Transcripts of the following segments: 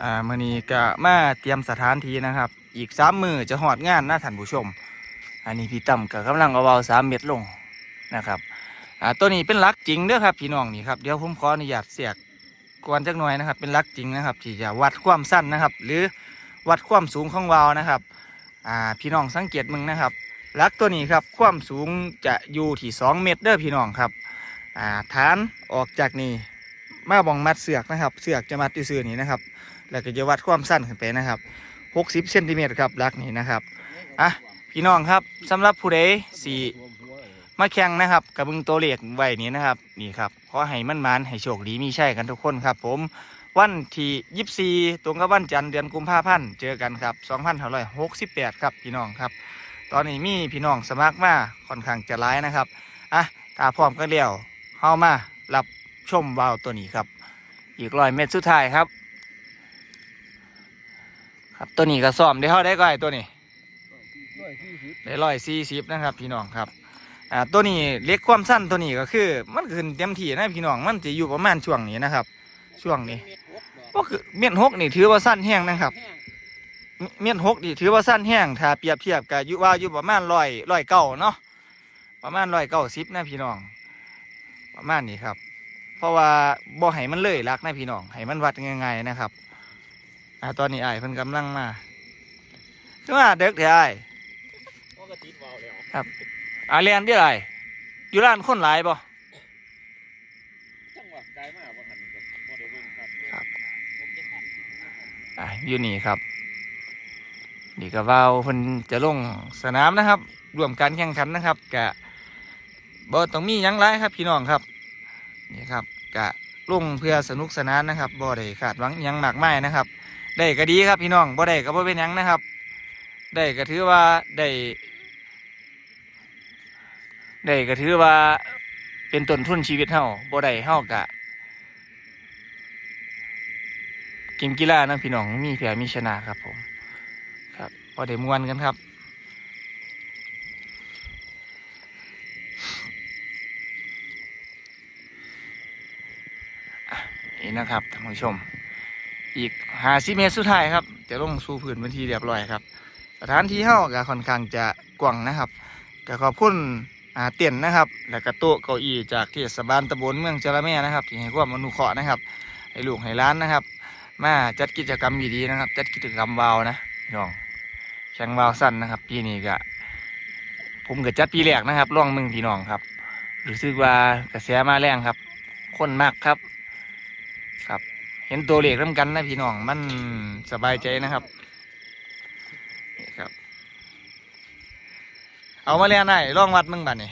อ่ามื้อนี้ก็มาเตรียมสถานที่นะครับ อีกสามมือจะหอดงานนะท่านผู้ชม อันนี้พี่ตั้มก็กำลังเอาเบาสามเม็ดลงนะครับอ่าตัวนี้เป็นลักจริงเด้อครับพี่น้องนี่ครับเดี๋ยวผมขออนุญาตเสียกกวนจักหน่อยนะครับ เป็นลักจริงนะครับ ที่จะวัดความสั้นนะครับ หรือวัดความสูงของวาวนะครับอ่าพี่น้องสังเกตมึงนะครับลักตัวนี้ครับความสูงจะอยู่ที่สองเมตรเด้อพี่น้องครับอ่าฐานออกจากนี่ มาบองมัดเสือกนะครับ เสือกจะมัดที่ซื่อๆนี่นะครับ แล้วก็จะวัดความสั้นขึ้นไปนะครับ60เซนติเมตรครับลักนี้นะครับอะพี่น้องครับสำหรับผู้ใดสี่มาแข่งนะครับกับมึงตัวเลขไว้นี้นะครับนี่ครับขอให้มั่นมานให้โชคดีมีใช่กันทุกคนครับ ผมวันที่ยี่สี่ตรงกับวันจันทร์เดือนกุมภาพันธ์เจอกันครับสองพันห้าร้อยหกสิบแปดครับพี่น้องครับ ตอนนี้มีพี่น้องสมัครมาค่อนข้างจะร้ายนะครับอะถ้าพร้อมก็เลี้ยวเข้ามารับ ชมวาวตัวนี้ครับ อีกร้อยเมตรสุดท้ายครับ ครับตัวนี้ก็ซ่อมได้เท่าได้ก็ไอ้ตัวนี้ได้ร้อยสี่สิบนะครับ พี่น้องครับอ่าตัวนี้เล็กความสั้นตัวนี้ก็คือ มันขึ้นเต็มที่นะพี่น้องมันจะอยู่ประมาณช่วงนี้นะครับ ช่วงนี้ก็คือเมียนหกนี่ถือว่าสั้นแห้งนะครับเมียนหกนี่ถือว่าสั้นแห้งถ้าเปรียบเทียบกับยู่ว่าอยู่ประมาณร้อยร้อยเก้าเนาะประมาณร้อยเก้าสิบนะพี่น้อง ประมาณนี้ครับ เพราะว่าบ่ให้มันเลยรักนะพี่น้องให้มันวัดง่ายๆนะครับอ่าตอนนี้ไอ้เพิ่นกำลังมาคือว่าเด็กเถอะไอ้ายก็กระติดวาวแล้วอาเรียนที่ไรอยู่ร้านคนหลายบ่จังหวะไหลเบิ้งครับอ่าอยู่นี่ครับนี่ก็ว่าวเพิ่นจะลงสนามนะครับรวมการแข่งขันนะครับกะบ่ต้องมียังไรครับพี่น้องครับ นี่ครับกะลุงเพื่อสนุกสนานนะครับบ่ได้ขาดหวังยังหมากมายนะครับ ได้ก็ดีครับพี่น้องบ่ได้ก็บ่เป็นยังนะครับ ได้ก็ถือว่าได้ได้ก็ถือว่าเป็นต้นทุนชีวิตเฮาบ่ได้เฮากะเกมกีฬานะพี่น้องมีแพ้มีชนะครับผม ครับพอได้มวนกันครับ นี่นะครับท่านผู้ชม อีกหาสิเมตรสุดท้ายครับ จะลงสู่พื้นพื้นที่เรียบร้อยครับ สถานที่เฮ้าก็ค่อนข้างจะกว้างนะครับก็ขอบคุณอาเตียนนะครับ และก็โต๊ะเก้าอี้จากเทศบาลตำบลเมืองจระแม่นะครับ ที่ให้ความอนุเคราะห์นะครับ ให้ลูกให้ร้านนะครับ มาจัดกิจกรรมดีๆนะครับ จัดกิจกรรมวาวนะพี่น้องแข่งวาวสั้นนะครับปีนี้ก็ผมก็จัดปีแรกนะครับล่องมึงพี่น้องครับ รู้สึกว่ากระแสมาแรงครับ คนมากครับ ครับ เห็นตัวเลขน้ำกันนะพี่น้องมันสบายใจนะครับนี่ครับ เอามาเรียนได้ล่องวัดมึงบัดนี่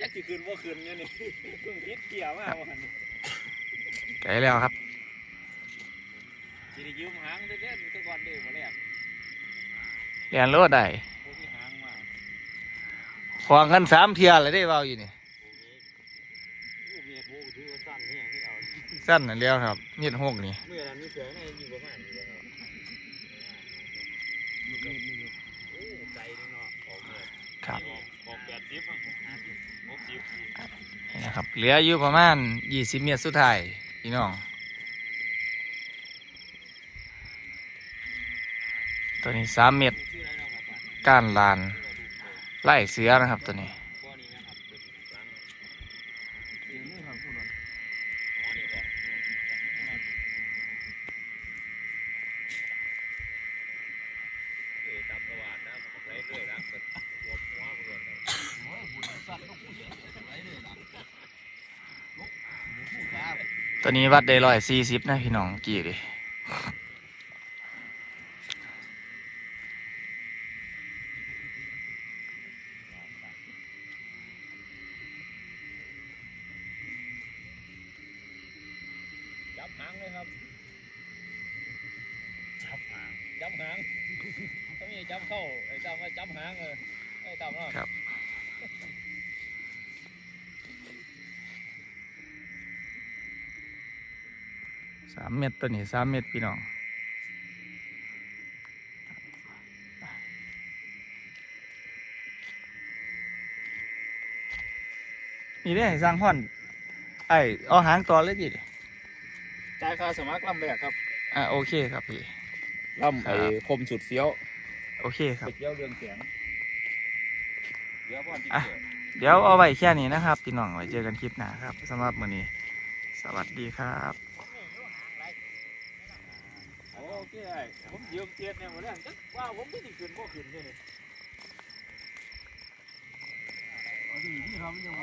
จักสิคืนว่าคืนเนี่ยนี่เพิ่งคิดเกี่ยวมากว่าหันไกลแล้วครับสิได้ยืมหางเล่นๆตะกอนเด้มาแรกเรียนรถได้ผมมีหางมาขวางกันสามเทียเลยได้เบาอยู่นี่ ผู้เมียผู้ถือว่าสั้นเนี่ยนี่เอา สั้นนั่นเดียวครับเมียดหกนี่เมื่อนั้นมีเสือในอยู่ประมาณนี้ครับโอ้ไกลเลยเนาะออกเมื่อครับออกแปดสิบหกสิบนี่นะครับเหลืออยู่ประมาณยี่สิบเมตรสุดท้ายพี่น้องตัวนี้สามเมตรชื่ออะไรเนาะครับป้าก้านลาน ไล่เสือนะครับตัวนี้ บ่อนี้นะครับเป็นหลังอ๋อนี่บ่เอ้ยตับสว่าน นะผมได้เลยนะเป็นหัวหัวบุรุษนะตัวนี้วัดได้ร้อยสี่สิบนะพี่น้องกี่ดิจับหางเลยครับ จับหาง จับหาง ต้องมีจับเข้าไอ้จับมาจับหางเลยไอ้จับเนาะครับ สามเมตรตัวนี้สามเมตรพี่น้องนี่ได้สร้างพ่อน ไอ้เอาหางต่อเลยดิจ่ายค่าสมัครลำแบกครับ อ่าโอเคครับพี่ ล่ำไอ้ครับคมสุดเฟี้ยว โอเคครับ ไปเที่ยวเรื่องเสียงเดี๋ยวพ่อที่อะ เกิด เดี๋ยวเอาไว้แค่นี้นะครับพี่น้องไว้เจอกันคลิปหน้าครับสำหรับมื้อนี้ สวัสดีครับ โอเคไอ้ผมยืมเตียนเนี่ยหมดแล้วจักว่าผมไม่ได้ขึ้นบ่ขึ้นเลยที่ทำยังไง